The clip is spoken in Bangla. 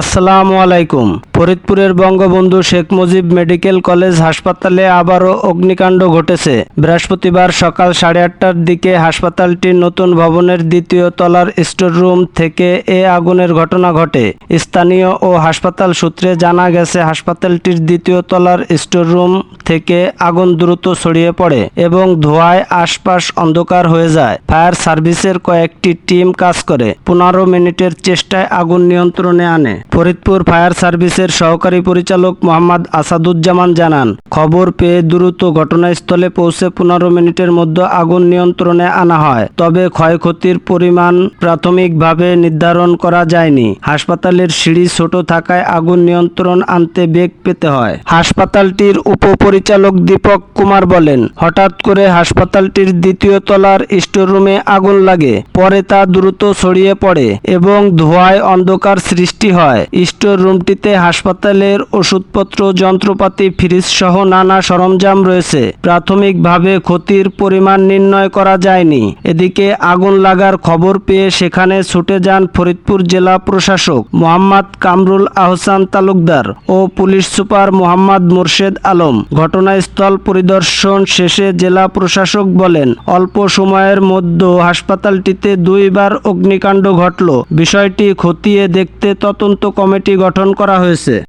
আসসালামু আলাইকুম। ফরিদপুরের বঙ্গবন্ধু শেখ মুজিব মেডিকেল কলেজ হাসপাতালে আবারও অগ্নিকাণ্ড ঘটেছে। বৃহস্পতিবার সকাল সাড়ে আটটার দিকে হাসপাতালটির নতুন ভবনের দ্বিতীয় তলার স্টোর রুম থেকে এ আগুনের ঘটনা ঘটে। স্থানীয় ও হাসপাতাল সূত্রে জানা গেছে, হাসপাতালটির দ্বিতীয় তলার স্টোর রুম থেকে আগুন দ্রুত ছড়িয়ে পড়ে এবং ধোঁয়ায় আশপাশ অন্ধকার হয়ে যায়। ফায়ার সার্ভিসের কয়েকটি টিম কাজ করে, পনেরো মিনিটের চেষ্টায় আগুন নিয়ন্ত্রণে আনে। ফরিদপুর ফায়ার সার্ভিসের সহকারী পরিচালক মোহাম্মদ আসাদুজ্জামান জানান, খবর পেয়ে দ্রুত ঘটনাস্থলে পৌঁছে পনেরো মিনিটের মধ্যে আগুন নিয়ন্ত্রণে আনা হয়। তবে ক্ষয়ক্ষতির পরিমাণ প্রাথমিকভাবে নির্ধারণ করা যায়নি। হাসপাতালের সিঁড়ি ছোট থাকায় আগুন নিয়ন্ত্রণ আনতে বেগ পেতে হয়। হাসপাতালটির উপপরিচালক দীপক কুমার বলেন, হঠাৎ করে হাসপাতালটির দ্বিতীয় তলার স্টোররুমে আগুন লাগে, পরে তা দ্রুত ছড়িয়ে পড়ে এবং ধোঁয়ায় অন্ধকার সৃষ্টি হয়। স্টোর রুমটিতে হাসপাতালের ওষুধপত্র, যন্ত্রপাতি, ফ্রিজ সহ নানা সরঞ্জাম রয়েছে। প্রাথমিকভাবে ক্ষতির পরিমাণ নির্ণয় করা যায়নি। এদিকে আগুন লাগার খবর পেয়ে সেখানে ছুটে যান ফরিদপুর জেলা প্রশাসক মোহাম্মদ কামরুল আহসান তালুকদার ও পুলিশ সুপার মোহাম্মদ মুর্শেদ আলম। ঘটনাস্থল পরিদর্শন শেষে জেলা প্রশাসক বলেন, অল্প সময়ের মধ্যে হাসপাতালটিতে দুইবার অগ্নিকাণ্ড ঘটল। বিষয়টি খতিয়ে দেখতে তদন্ত কমিটি গঠন করা হয়েছে।